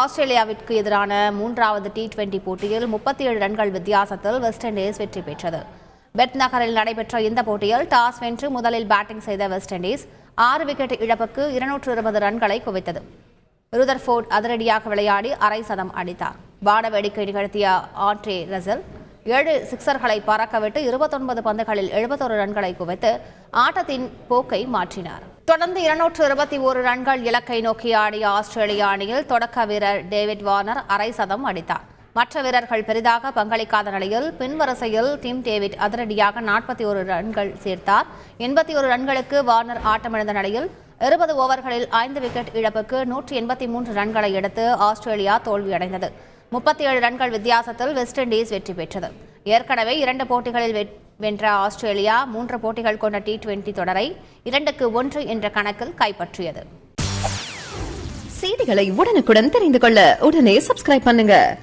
ஆஸ்திரேலியாவிற்கு எதிரான மூன்றாவது T twenty போட்டியில் முப்பத்தி ஏழு ரன்கள் வித்தியாசத்தில் வெஸ்ட் இண்டீஸ் வெற்றி பெற்றது. பெட் நகரில் நடைபெற்ற இந்த போட்டியில் டாஸ் வென்று முதலில் பேட்டிங் செய்த வெஸ்ட் இண்டீஸ் ஆறு விக்கெட் இழப்புக்கு இருநூற்று இருபது ரன்களை குவித்தது. ருதர்ஃபோர்ட் அதிரடியாக விளையாடி அரை சதம் அடித்தார். வானவேடிக்கை நிகழ்த்திய ஆண்ட்ரே ரசல் ஏழு சிக்சர்களை பறக்கவிட்டு இருபத்தொன்பது பந்துகளில் எழுபத்தொரு ரன்களை குவித்து ஆட்டத்தின் போக்கை மாற்றினார். தொடர்ந்து இருநூற்று இருபத்தி ஒரு ரன்கள் இலக்கை நோக்கி ஆடிய ஆஸ்திரேலிய அணியில் தொடக்க வீரர் டேவிட் வார்னர் அரை சதம் அடித்தார். மற்ற வீரர்கள் பெரிதாக பங்களிக்காத நிலையில் பின்வரிசையில் டிம் டேவிட் அதிரடியாக நாற்பத்தி ஒரு ரன்கள் சேர்த்தார். எண்பத்தி ஒரு ரன்களுக்கு வார்னர் ஆட்டமிழந்த நிலையில் இருபது ஓவர்களில் ஐந்து விக்கெட் இழப்புக்கு நூற்றி எண்பத்தி மூன்று ரன்களை எடுத்து ஆஸ்திரேலியா தோல்வியடைந்தது. முப்பத்தி ஏழு ரன்கள் வித்தியாசத்தில் வெஸ்ட் இண்டீஸ் வெற்றி பெற்றது. ஏற்கனவே இரண்டு போட்டிகளில் வெ- வென்ற ஆஸ்திரேலியா மூன்று போட்டிகள் கொண்ட டி டுவெண்டி தொடரை இரண்டுக்கு ஒன்று என்ற கணக்கில் கைப்பற்றியது. செய்திகளை உடனுக்குடன் தெரிந்து கொள்ள உடனே சப்ஸ்கிரைப் பண்ணுங்க.